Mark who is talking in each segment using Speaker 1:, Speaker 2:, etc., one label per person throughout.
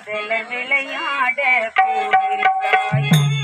Speaker 1: காதல விளையாட
Speaker 2: போகிறாயே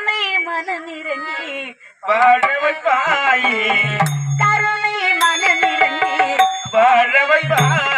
Speaker 1: கருணை மன
Speaker 2: நிறங்கி வாழவைப்பாயே
Speaker 1: கருணை
Speaker 2: மன நிறங்கி வாழவைப்பாய்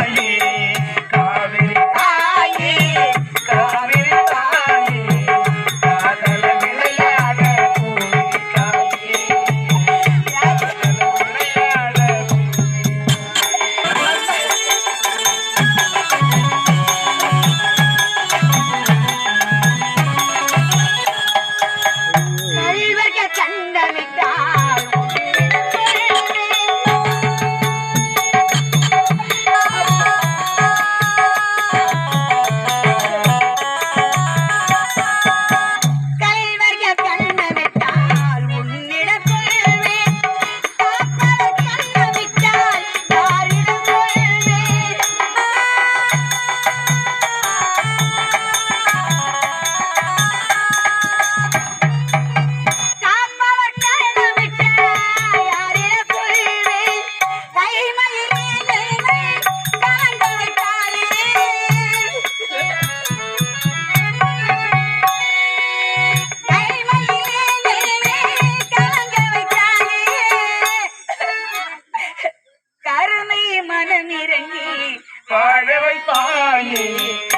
Speaker 2: 二
Speaker 1: 一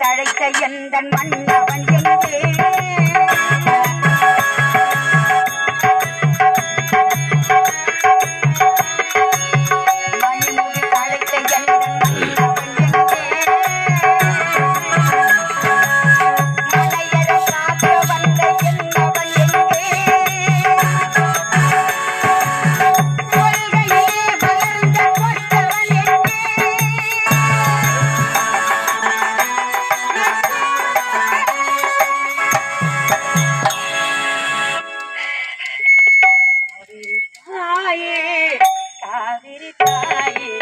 Speaker 1: தழைத்த எந்தன் மன்னவன் எங்கே? தாயே காவிரி தாயே